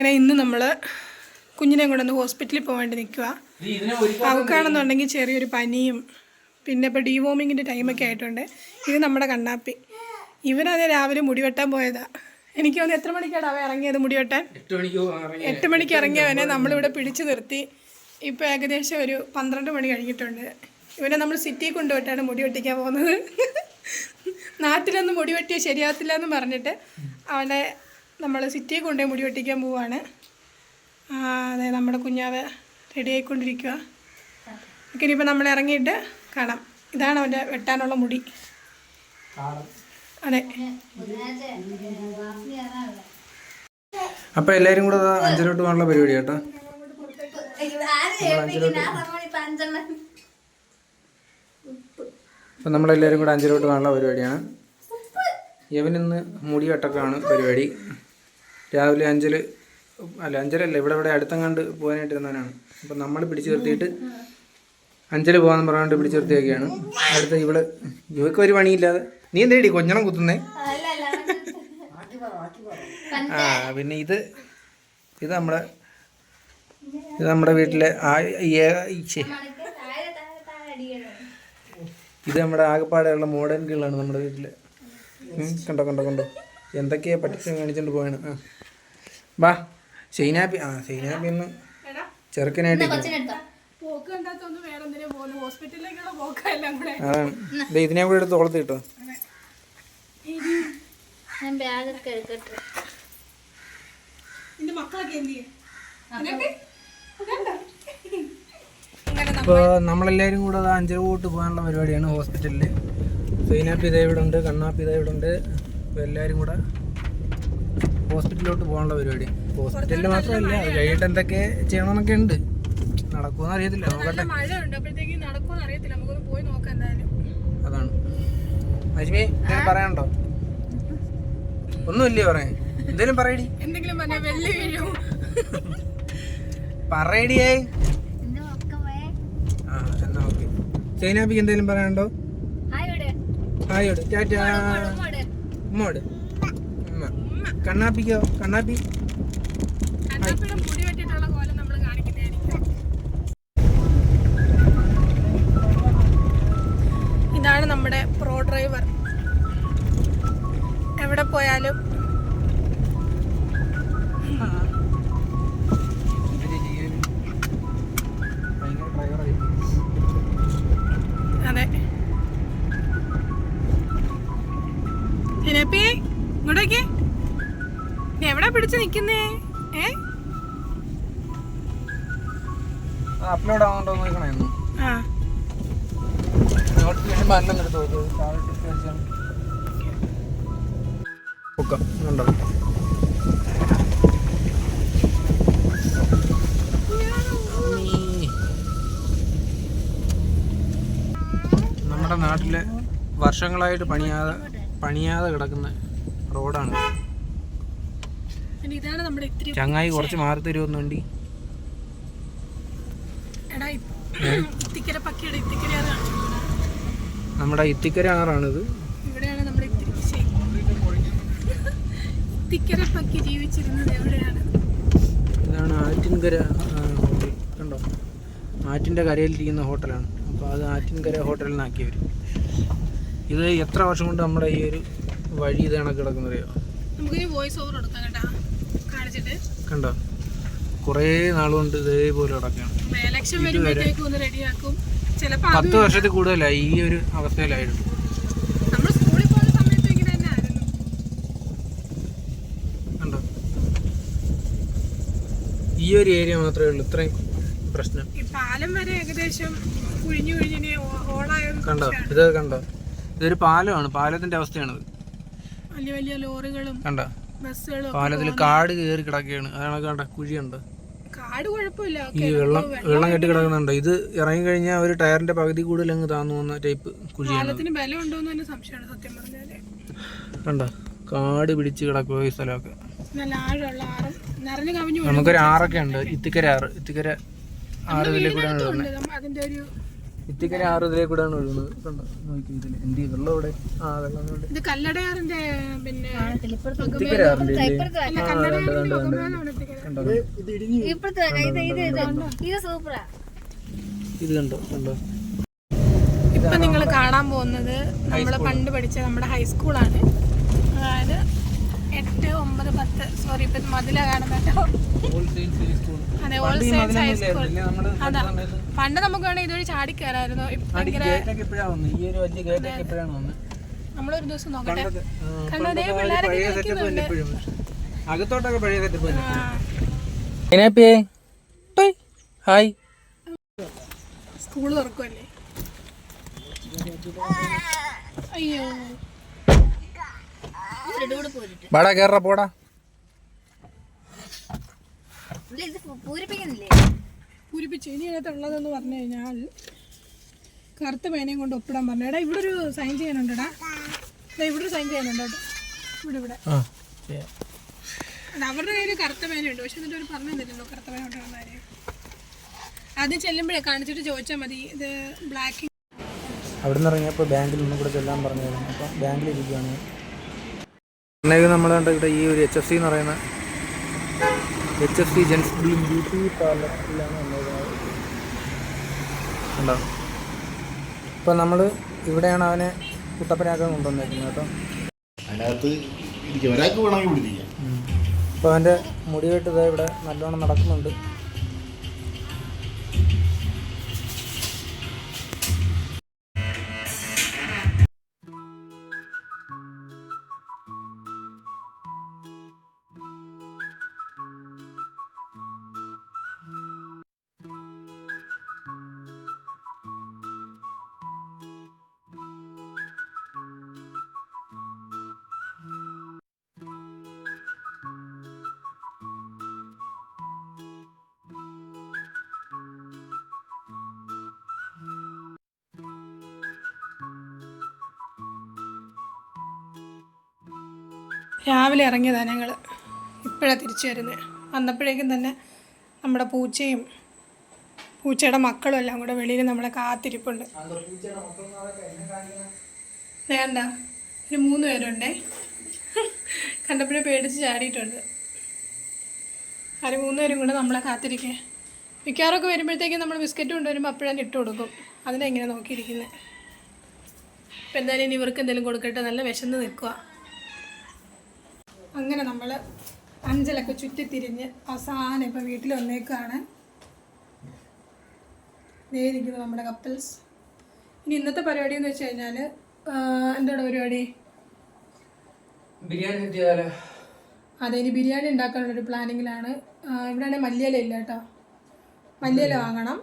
അങ്ങനെ ഇന്ന് നമ്മൾ കുഞ്ഞിനെ കൊണ്ടൊന്ന് ഹോസ്പിറ്റലിൽ പോകാൻ വേണ്ടി നിൽക്കുക അവക്കാണെന്നുണ്ടെങ്കിൽ ചെറിയൊരു പനിയും പിന്നെ ഇപ്പോൾ ഡീവോമിങ്ങിന്റെ ടൈമൊക്കെ ആയിട്ടുണ്ട്. ഇത് നമ്മുടെ കണ്ണാപ്പി. ഇവനത് രാവിലെ മുടി വെട്ടാൻ പോയതാ. എനിക്ക് തോന്നുന്നു എത്ര മണിക്കാണ് അവ ഇറങ്ങിയത് മുടി വെട്ടാൻ? എട്ട് മണിക്ക് ഇറങ്ങി എട്ട് മണിക്ക് ഇറങ്ങിയവനെ നമ്മളിവിടെ പിടിച്ചു നിർത്തി. ഇപ്പോൾ ഏകദേശം ഒരു പന്ത്രണ്ട് മണി കഴിഞ്ഞിട്ടുണ്ട്. ഇവനെ നമ്മൾ സിറ്റിയിൽ കൊണ്ടുപോയിട്ടാണ് മുടി വെട്ടിക്കാൻ പോകുന്നത്. നാട്ടിലൊന്നും മുടി വെട്ടിയാൽ ശരിയാകത്തില്ല എന്ന് പറഞ്ഞിട്ട് അവനെ നമ്മൾ സിറ്റിയിൽ കൊണ്ടുപോയി മുടി വെട്ടിക്കാൻ പോവാണ്. അതായത് അതെ നമ്മുടെ കുഞ്ഞാവ് റെഡി ആയിക്കൊണ്ടിരിക്കുക ഓക്കെ ഇനിയിപ്പോൾ നമ്മൾ ഇറങ്ങിയിട്ട് കാണാം. ഇതാണ് അവന്റെ വെട്ടാനുള്ള മുടി. അതെ. അപ്പൊ എല്ലാരും കൂടെ അഞ്ചലോട്ട് പോകാനുള്ള പരിപാടി കേട്ടോ. അപ്പൊ നമ്മളെല്ലാരും കൂടെ അഞ്ചലോട്ട് പോകാനുള്ള പരിപാടിയാണ്. യവനിന്ന് മുടി വെട്ടക്കാണ് പരിപാടി. രാവിലെ അഞ്ചൽ അല്ല അഞ്ചലല്ല ഇവിടെ ഇവിടെ അടുത്തങ്ങാണ്ട് പോകാനായിട്ടിരുന്നവനാണ്. അപ്പം നമ്മൾ പിടിച്ചു നിർത്തിയിട്ട് അഞ്ചൽ പോകാന്ന് പറഞ്ഞുകൊണ്ട് പിടിച്ചു നിർത്തിയൊക്കെയാണ് അടുത്ത ഇവിടെ ഇവക്ക് ഒരു പണിയില്ലാതെ. നീ എന്തേടി കൊഞ്ഞണം കുത്തുന്നേ? ആ പിന്നെ ഇത് ഇത് നമ്മുടെ ഇത് നമ്മുടെ വീട്ടിലെ. ഇത് നമ്മുടെ ആകെപ്പാടെയുള്ള മോഡേൺ കീഴിലാണ് നമ്മുടെ വീട്ടിലെ. കണ്ടോ കണ്ടോ കണ്ടോ. എന്തൊക്കെയാ പട്ടിച്ച് കാണിച്ചുകൊണ്ട് പോയാണ് ആ. വാ ഷെയ്നാപ്പി ആ ഷെയ്നാപ്പി ഒന്ന് ചെറുക്കനായിട്ട് അതാണ്. ഇതിനെ കൂടെ എടുത്ത് തോളത്ത് കിട്ടോ ഇപ്പോൾ നമ്മളെല്ലാവരും കൂടെ അത് അഞ്ചര പോട്ട് പോകാനുള്ള പരിപാടിയാണ് ഹോസ്പിറ്റലിൽ സൈനാപ്പ് ഇതേ ഇവിടെ ഉണ്ട് കണ്ണാപ്പ് ഇതേ ഇവിടെ ഉണ്ട്. എല്ലാവരും കൂടെ ഹോസ്പിറ്റലിലോട്ട് പോകാനുള്ള പരിപാടി. ഹോസ്പിറ്റലിൽ മാത്രമല്ല അത് കഴിഞ്ഞിട്ട് എന്തൊക്കെ ചെയ്യണമെന്നൊക്കെ ഉണ്ട്. നടക്കുമെന്ന് അറിയത്തില്ല നോക്കട്ടെ. അതാണ്. അജ്മി എന്തെങ്കിലും പറയാനുണ്ടോ? ഒന്നുമില്ലേ പറയാൻ? എന്തെങ്കിലും പറയടി. എന്തെങ്കിലും പറയടിയേ. ആ എന്നാ ഓക്കെ. സൈനാപ്പിക്ക് എന്തെങ്കിലും പറയാനുണ്ടോ? ഹായോട് ടാറ്റാ. ഉമ്മോട് ഉമ്മോട് ഉമ്മ കണ്ണാപ്പിക്കോ? കണ്ണാപ്പി? ഇതാണ് നമ്മുടെ പ്രോ ഡ്രൈവർ. എവിടെ പോയാലും അതെ. നീ എവിടെ പിടിച്ച് നിക്കുന്നേ? ഏ? അപ്ലോഡ് ആവുന്നുണ്ടോ നോക്കണേ ആ. നോട്ടിഫിക്കേഷൻ എടുത്ത് നോക്ക് ഉണ്ടോ? നമ്മുടെ നാട്ടിലെ വർഷങ്ങളായിട്ട് പണിയാതെ പണിയാതെ കിടക്കുന്ന റോഡാണ്. പിന്നെ ഇതാണ് നമ്മുടെ ഇത്തിരി ചങ്ങായി കുറച്ച് മാറി തരുമെന്ന് വേണ്ടി? എടാ ഇത്തിക്കര പക്കിയുടെ ഇത്തിക്കര അതാണ് നമ്മുടെ ഇത്തിക്കര ആറാണിത്. ഇവിടെയാണ് നമ്മുടെ ഇത്തിരി ശ്ശേ. ഇത്തിക്കര പക്കി ജീവിച്ചിരുന്നത് എവിടെയാണ്? ഇതാണ് ആറ്റിൻകര കണ്ടോ? ആറ്റിന്റെ കരയിലിരിക്കുന്ന ഹോട്ടലാണ്. അപ്പോൾ അത് ആറ്റിൻകര ഹോട്ടലിൽ നിന്നാക്കിയവർ ഇത് എത്ര വർഷം കൊണ്ട് നമ്മുടെ ഈ ഒരു വഴി ഇതാണ് കിടക്കുന്നത് കിടക്കുന്നറിയോ നമുക്കിനി വോയിസ് ഓവർ കൊടുക്കാം കേട്ടാ. കണ്ടോ? കുറേ നാളുകൊണ്ട് ഇതേപോലെ കിടക്കുകയാണ് പത്ത് വർഷത്തിൽ കൂടുതലായി ഈ ഒരു അവസ്ഥയിലായിരുന്നു. കണ്ടോ? ഈ ഒരു ഏരിയ മാത്രമേ ഉള്ളൂ. ഇത്രയും പ്രശ്നം. പാലം വരെ ഏകദേശം കുഴിഞ്ഞു കുഴിഞ്ഞിനി ഓളായത് കണ്ടോ? ഇത് കണ്ടോ? ഇതൊരു പാലമാണ്. പാലത്തിന്റെ അവസ്ഥയാണിത്. വലിയ വലിയ ലോറികളും കണ്ടോ? പാലത്തിൽ കാട് കയറി കിടക്കുകയാണ്. അതാണ് കണ്ട കുഴിയുണ്ട്. കാട് കുഴപ്പമില്ല. ഈ വെള്ളം വെള്ളം കെട്ടി കിടക്കുന്നുണ്ട്. ഇത് ഇറങ്ങി കഴിഞ്ഞാൽ ഒരു ടയറിന്റെ പകുതി കൂടുതൽ അങ്ങ് താന്നു പോകുന്ന ടൈപ്പ് കുഴിയാണ്. കണ്ടോ കാട് പിടിച്ച് കിടക്കുക ഈ സ്ഥലമൊക്കെ. നമുക്കൊരു ആറൊക്കെ ഉണ്ട്. ഇത്തിക്കര ആറ് ഇത്തിക്കര ആറ് ഇതിലെ കൂടെ അതിന്റെ ഒരു ഇത്തിക്കര ആറ് ഇതിലേ കൂടെയാണ് ഒഴുകുന്നത്. കണ്ടോ? നോക്കി ഇതിൽ എന്ത്? വെള്ളം ഇവിടെ ആ വെള്ളം ഇത് കല്ലടയാറിന്റെ പിന്നെ കണ്ടോ ഇത് ഇത് ഇത് ഇത് സൂപ്പറാ. ഇത് കണ്ടോ കണ്ടോ. ഇപ്പൊ നിങ്ങൾ കാണാൻ പോകുന്നത് നമ്മൾ പണ്ട് പഠിച്ച നമ്മുടെ ഹൈസ്കൂളാണ്. അതായത് എട്ട് ഒമ്പത് പത്ത്. സോറി ഇപ്പൊ മതില കാണുന്നുണ്ടോ അതെ ഓൾ സയൻസ് ഹൈസ്കൂൾ അതാ. പണ്ട് നമുക്ക് വേണമെങ്കിൽ ഇതുവഴി ചാടി കയറായിരുന്നു നമ്മളൊരു ദിവസം നോക്കട്ടെ. കണ്ടോ, കളിക്കുന്നുണ്ട്. അകത്തോട്ടൊക്കെ പഴയ സെറ്റപ്പ് ആ, അതിനപ്പിയേ ഹായ്. സ്കൂൾ തുറക്കുമല്ലേ അയ്യോ. വാടാ കേറ പോടാ. പൂരിപ്പിച്ചു. ഇനി ഇതിനകത്തുള്ളതെന്ന് പറഞ്ഞു കഴിഞ്ഞാൽ കറുത്ത പേനയും കൊണ്ട് ഒപ്പിടാൻ പറഞ്ഞു. എടാ ഇവിടെ ഒരു സൈൻ ചെയ്യാനുണ്ടടാ. ഇവിടെ ഒരു സൈൻ ചെയ്യാനുണ്ടോ ഇവിടെ ഇവിടെ. അത് അവരുടെ കയ്യിൽ കറുത്ത പേനയുണ്ട്. പക്ഷെ എന്നിട്ട് ഒരു പറഞ്ഞു തന്നില്ലല്ലോ കറുത്ത പേന കൊണ്ടുവരുന്ന കാര്യം? ആദ്യം ചെല്ലുമ്പോഴേ കാണിച്ചിട്ട് ചോദിച്ചാൽ മതി. ഇത് ബ്ലാക്ക് അവിടെ നിന്ന് ഇറങ്ങിയപ്പോൾ ബാങ്കിൽ ഒന്നും കൂടെ ചെല്ലാൻ പറഞ്ഞായിരുന്നു. അപ്പം ബാങ്കിൽ ഇരിക്കുകയാണ് പിന്നെ നമ്മൾ കണ്ട ഇവിടെ ഈ ഒരു എച്ച് എഫ് സി എന്ന് പറയുന്ന H F C gents beauty പാർലറിലാണ് ഉണ്ടോ ഇപ്പം നമ്മൾ ഇവിടെയാണ് അവനെ കുട്ടപ്പനാക്കാൻ കൊണ്ടുവന്നേക്കുന്നത് കേട്ടോ. അതിനകത്ത് ഒരാൾക്ക് വേണമെങ്കിൽ അവന്റെ മുടിവെട്ട് ഇതാ ഇവിടെ നല്ലോണം നടക്കുന്നുണ്ട്. രാവിലെ ഇറങ്ങിയതാണ് ഞങ്ങൾ ഇപ്പോഴാണ് തിരിച്ചു വരുന്നത് വന്നപ്പോഴേക്കും തന്നെ നമ്മുടെ പൂച്ചയും പൂച്ചയുടെ മക്കളും എല്ലാം കൂടെ വെളിയിൽ നമ്മളെ കാത്തിരിപ്പുണ്ട്. വേണ്ട. ഒരു മൂന്ന് പേരുണ്ടേ. കണ്ടപ്പോഴേ പേടിച്ച് ചാടിയിട്ടുണ്ട്. അവർ മൂന്ന് പേരും കൂടെ നമ്മളെ കാത്തിരിക്കേ. മിക്കവാറൊക്കെ വരുമ്പോഴത്തേക്കും നമ്മൾ ബിസ്ക്കറ്റ് കൊണ്ടുവരുമ്പോൾ അപ്പോഴാണ് ഇട്ട് കൊടുക്കും. അതിനെങ്ങനെ നോക്കിയിരിക്കുന്നത് ഇപ്പം എന്തായാലും ഇനി ഇവർക്ക് എന്തെങ്കിലും കൊടുക്കട്ടെ. നല്ല വിശന്ന് നിൽക്കുക അങ്ങനെ നമ്മൾ അഞ്ചലൊക്കെ ചുറ്റിത്തിരിഞ്ഞ് അവസാനം ഇപ്പം വീട്ടിൽ വന്നേക്കാണ്. നേരിക്കുന്നു നമ്മുടെ കപ്പിൾസ്. ഇനി ഇന്നത്തെ പരിപാടി എന്ന് വെച്ച് കഴിഞ്ഞാൽ എന്താണ് പരിപാടി? ബിരിയാണി അതെ ഇനി ബിരിയാണി ഉണ്ടാക്കാനുള്ള ഒരു പ്ലാനിങ്ങിലാണ്. ഇവിടെയാണെങ്കിൽ മല്ലിയില ഇല്ല കേട്ടോ. മല്ലിയില വാങ്ങണം.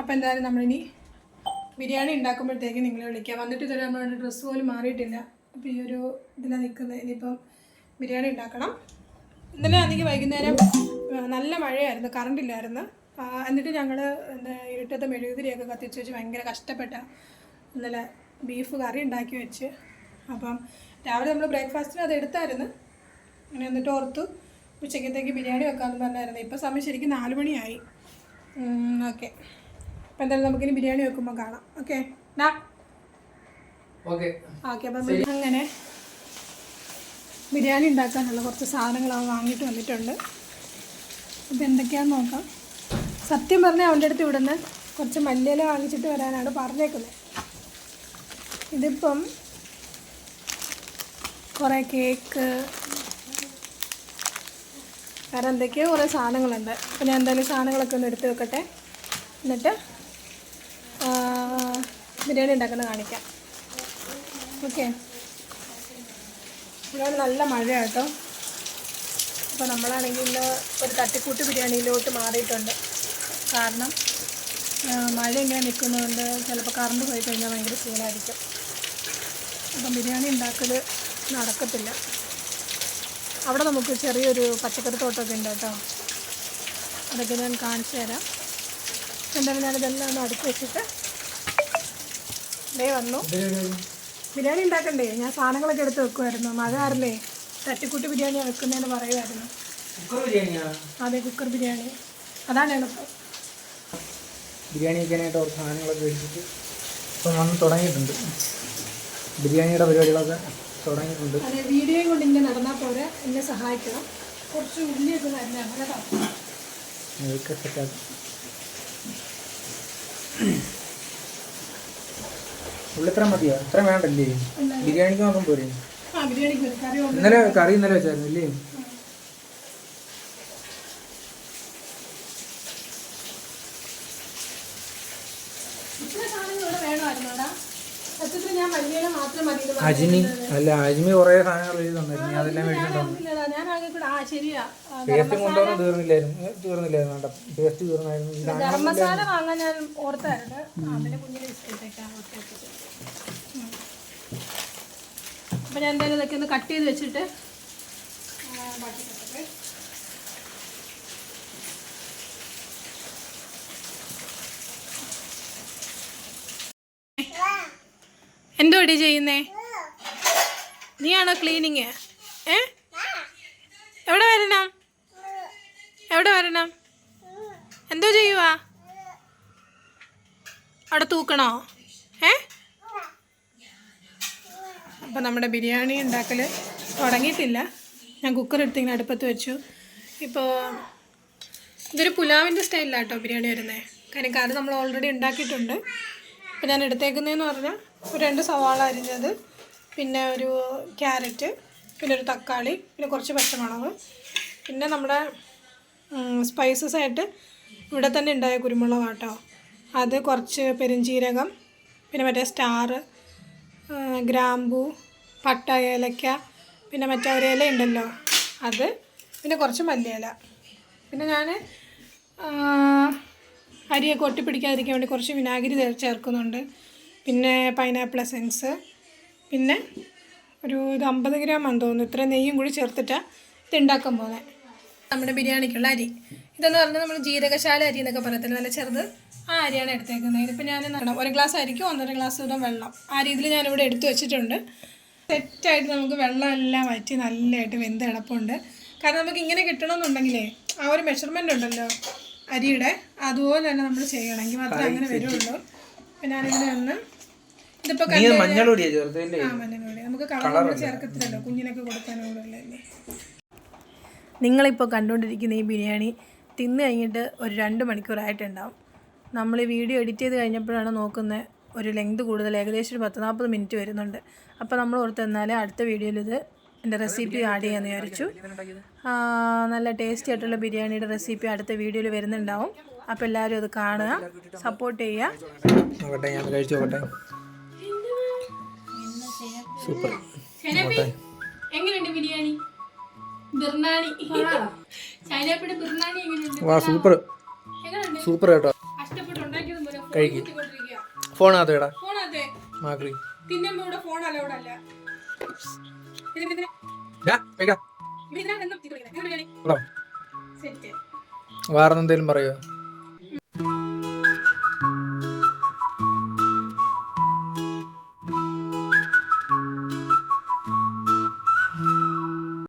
അപ്പം എന്തായാലും നമ്മളിനി ബിരിയാണി ഉണ്ടാക്കുമ്പോഴത്തേക്ക് നിങ്ങളെ വിളിക്കാം. വന്നിട്ട് ഇതുവരെ നമ്മളുടെ ഡ്രസ്സ് പോലും മാറിയിട്ടില്ല. അപ്പോൾ ഈ ഒരു ഇതിലാണ് നിൽക്കുന്നത് ഇനിയിപ്പം ബിരിയാണി ഉണ്ടാക്കണം. ഇന്നലെ ആണെങ്കിൽ വൈകുന്നേരം നല്ല മഴയായിരുന്നു. കറണ്ട് ഇല്ലായിരുന്നു. എന്നിട്ട് ഞങ്ങൾ ഇരുട്ടത്തെ മെഴുകുതിരിയൊക്കെ കത്തിച്ച് വെച്ച് ഭയങ്കര കഷ്ടപ്പെട്ട. ഇന്നലെ ബീഫ് കറി ഉണ്ടാക്കി വെച്ച്. അപ്പം രാവിലെ നമ്മൾ ബ്രേക്ക്ഫാസ്റ്റിന് അത് എടുത്തായിരുന്നു. അങ്ങനെ എന്നിട്ട് ഓർത്തു ഉച്ചക്കത്തേക്ക് ബിരിയാണി വെക്കാമെന്ന് പറഞ്ഞായിരുന്നു. ഇപ്പം സമയം ശരിക്കും നാല് മണിയായി. ഓക്കെ. അപ്പം എന്തായാലും നമുക്കിനി ബിരിയാണി വെക്കുമ്പോൾ കാണാം. ഓക്കെ. ഡാ. ഓക്കെ. ഓക്കെ അപ്പം അങ്ങനെ ബിരിയാണി ഉണ്ടാക്കാനുള്ള കുറച്ച് സാധനങ്ങൾ അവൻ വാങ്ങിയിട്ട് വന്നിട്ടുണ്ട്. അപ്പം എന്തൊക്കെയാണെന്ന് നോക്കാം. സത്യം പറഞ്ഞാൽ അവന്റെ അടുത്ത് ഇവിടുന്ന് കുറച്ച് മല്ലിയില വാങ്ങിച്ചിട്ട് വരാനാണ് പറഞ്ഞേക്കുന്നത് ഇതിപ്പം കുറേ കേക്ക് വേറെ എന്തൊക്കെയോ കുറേ സാധനങ്ങളുണ്ട്. അപ്പം ഞാൻ എന്തായാലും സാധനങ്ങളൊക്കെ ഒന്ന് എടുത്ത് വെക്കട്ടെ. എന്നിട്ട് ബിരിയാണി ഉണ്ടാക്കുന്നത് കാണിക്കാം. ഓക്കെ. ഇവിടെ നല്ല മഴ കേട്ടോ അപ്പോൾ നമ്മളാണെങ്കിൽ ഇന്ന് ഒരു തട്ടിക്കൂട്ട് ബിരിയാണിയിലോട്ട് മാറിയിട്ടുണ്ട്. കാരണം മഴ ഇങ്ങനെ നിൽക്കുന്നതുകൊണ്ട് ചിലപ്പോൾ കറണ്ട് പോയി കഴിഞ്ഞാൽ ഭയങ്കര സീനായിരിക്കും അപ്പം ബിരിയാണി ഉണ്ടാക്കൽ നടക്കത്തില്ല. അവിടെ നമുക്ക് ചെറിയൊരു പച്ചക്കറി തോട്ടമൊക്കെ ഉണ്ട് കേട്ടോ. അതൊക്കെ ഞാൻ കാണിച്ചു തരാം. എന്തായാലും ഞാനിതെല്ലാം ഒന്ന് അടുക്കി വെച്ചിട്ട് ഇതേ വന്നു. ബിരിയാണി ഉണ്ടാക്കണ്ടേ? ഞാൻ സാധനങ്ങളൊക്കെ എടുത്ത് വെക്കുമായിരുന്നു മഴ ആറില്ലേ തട്ടിക്കൂട്ടി ബിരിയാണിയാണ് വെക്കുന്നതെന്ന് പറയുമായിരുന്നു അതെ കുക്കർ ബിരിയാണി. അതാണ് എളുപ്പം ബിരിയാണി വെക്കാനായിട്ട് കുറച്ച് സാധനങ്ങളൊക്കെ ഇപ്പം വന്ന് തുടങ്ങിയിട്ടുണ്ട്. ബിരിയാണിയുടെ പരിപാടികളൊക്കെ തുടങ്ങിയിട്ടുണ്ട്. അതെ വീഡിയോയും കൊണ്ട് ഇങ്ങനെ നടന്നാൽ പോരെ? എന്നെ സഹായിക്കണം. കുറച്ച് ഉള്ളിയൊക്കെ തരണം. കേട്ടോ അതൊക്കെ സെറ്റാക്കി. ഉള്ളി ഇത്ര മതിയോ? ഇത്ര വേണ്ടല്ലേ? ബിരിയാണിക്ക് മാത്രം പോരെ. ഇന്നലെ കറി ഇന്നലെ വെച്ചായിരുന്നു അല്ലേ? അജ്മി അല്ല അജ്മി കൊറേ സാധനങ്ങൾ എഴുതി തന്നിരുന്നു ഞാൻ അതെല്ലാം മേടിച്ചിട്ടുണ്ട് പറഞ്ഞില്ലടാ, ഞാൻ ആകെ കൂടെ ആ ശരിയാ. ആ, പേസ്റ്റ് കൊണ്ടുവന്ന് തീർന്നില്ലായിരുന്നു. തീർന്നില്ലായിരുന്നു വേണ്ട. പേസ്റ്റ് തീർന്നായിരുന്നു ഇത് ഗരം മസാല വാങ്ങാൻ ഞാൻ ഓർത്തായിരുന്നു ആ പിന്നെ കുഞ്ഞിന് ബിസ്ക്കറ്റൊക്കെ ഓർത്ത് വെച്ചിട്ട് ഉം. അപ്പൊ ഞാൻ എന്തായാലും ഇതൊക്കെ ഒന്ന് കട്ട് ചെയ്ത് വെച്ചിട്ട് ബാക്കി എന്തോടി ചെയ്യുന്നേ? നീയാണോ ക്ലീനിങ് ഏ? എവിടെ വരണം? എവിടെ വരണം? എന്തോ ചെയ്യുവാ? അവിടെ തൂക്കണോ? ഏ? അപ്പം നമ്മുടെ ബിരിയാണി ഉണ്ടാക്കൽ തുടങ്ങിയിട്ടില്ല. ഞാൻ കുക്കർ എടുത്ത് ഇങ്ങനെ അടുപ്പത്ത് വെച്ചു. ഇപ്പോൾ ഇതൊരു പുലാവിന്റെ സ്റ്റൈലിലാട്ടോ ബിരിയാണി വരുന്നത് കാര്യം കറി നമ്മൾ ഓൾറെഡി ഉണ്ടാക്കിയിട്ടുണ്ട്. അപ്പോൾ ഞാൻ എടുത്തേക്കുന്നതെന്ന് പറഞ്ഞാൽ ഒരു രണ്ട് സവാള അരിഞ്ഞത് പിന്നെ ഒരു ക്യാരറ്റ് പിന്നെ ഒരു തക്കാളി പിന്നെ കുറച്ച് പച്ചമുളക് പിന്നെ നമ്മുടെ സ്പൈസസ് ആയിട്ട് ഇവിടെ തന്നെ ഉണ്ടായ കുരുമുളക് കേട്ടോ അത് കുറച്ച് പെരുംജീരകം പിന്നെ മറ്റേ സ്റ്റാർ ഗ്രാമ്പു പട്ട ഏലക്ക പിന്നെ മറ്റേ ഒരു ഇല ഉണ്ടല്ലോ അത് പിന്നെ കുറച്ച് മല്ലിയില. പിന്നെ ഞാൻ അരിയൊക്കെ ഒട്ടിപ്പിടിക്കാതിരിക്കാൻ വേണ്ടി കുറച്ച് വിനാഗിരി ചേർക്കുന്നുണ്ട്. പിന്നെ പൈനാപ്പിൾ എസൻസ് പിന്നെ ഒരു ഇത് അമ്പത് ഗ്രാം ആണെന്ന് തോന്നുന്നു. ഇത്രയും നെയ്യും കൂടി ചേർത്തിട്ടാണ് ഇത് ഉണ്ടാക്കാൻ പോകുന്നത് നമ്മുടെ ബിരിയാണിക്കുള്ള അരി. ഇതെന്ന് പറഞ്ഞാൽ നമ്മൾ ജീരകശാല അരി എന്നൊക്കെ പറയത്തില്ല? നല്ല ചെറുത് ആ അരിയാണ് എടുത്തേക്കുന്നത് ഇതിപ്പോൾ ഞാൻ ഒരു ഗ്ലാസ് അരിക്കും ഒന്നര ഗ്ലാസ് വീതം വെള്ളം. ആ രീതിയിൽ ഞാനിവിടെ എടുത്തു വെച്ചിട്ടുണ്ട്. സെറ്റായിട്ട് നമുക്ക് വെള്ളമെല്ലാം വറ്റി നല്ലതായിട്ട് വെന്ത് കിടപ്പുണ്ട്. കാരണം നമുക്ക് ഇങ്ങനെ കിട്ടണമെന്നുണ്ടെങ്കിലേ ആ ഒരു മെഷർമെന്റ് ഉണ്ടല്ലോ അരിയുടെ അതുപോലെ തന്നെ നമ്മൾ ചെയ്യണമെങ്കിൽ മാത്രമേ അങ്ങനെ വരുള്ളൂ. അപ്പം ഞാനിങ്ങനെ ഒന്ന് ഇതിപ്പോൾ നീ മഞ്ഞളൊടിയാ ആ മഞ്ഞൾപ്പൊടി നമുക്ക് കളർ നമ്മൾ ചേർക്കത്തില്ലല്ലോ കുഞ്ഞിനൊക്കെ കൊടുക്കാനുള്ളതല്ലേ നിങ്ങളിപ്പോൾ കണ്ടുകൊണ്ടിരിക്കുന്ന ഈ ബിരിയാണി തിന്ന് കഴിഞ്ഞിട്ട് ഒരു രണ്ട് മണിക്കൂറായിട്ടുണ്ടാവും. നമ്മൾ ഈ വീഡിയോ എഡിറ്റ് ചെയ്ത് കഴിഞ്ഞപ്പോഴാണ് നോക്കുന്നത് ഒരു ലെങ്ത് കൂടുതൽ ഏകദേശം ഒരു പത്ത് നാൽപ്പത് മിനിറ്റ് വരുന്നുണ്ട്. അപ്പോൾ നമ്മൾ ഓർത്ത് അടുത്ത വീഡിയോയിൽ ഇത് എന്റെ റെസിപ്പി ആഡ് ചെയ്യാമെന്ന് വിചാരിച്ചു. നല്ല ടേസ്റ്റി ആയിട്ടുള്ള ബിരിയാണിയുടെ റെസിപ്പി അടുത്ത വീഡിയോയിൽ വരുന്നുണ്ടാവും. അപ്പോൾ എല്ലാവരും അത് കാണുക സപ്പോർട്ട് ചെയ്യുക. സൂപ്പർ. എങ്ങനെയുണ്ട് ബിരിയാണി? ബിർണാണി ചൈനപ്പയുടെ ബിർണാണി എങ്ങനെയുണ്ട് വാ സൂപ്പർ. കേട്ടോ. കഷ്ടപ്പെട്ട് ഉണ്ടാക്കിയത് കഴിക്ക്. ഫോണകത്ത്. ഫോണതെ മാക്രി. തിന്നുമ്പോ ഫോൺ അലൗഡ് അല്ല. ഇതിന് ഡാ, കഴിക്കാം. ഇതിനാണ് എന്നും തിരികെ സെറ്റ്. വേറെ എന്തെങ്കിലും പറയുമോ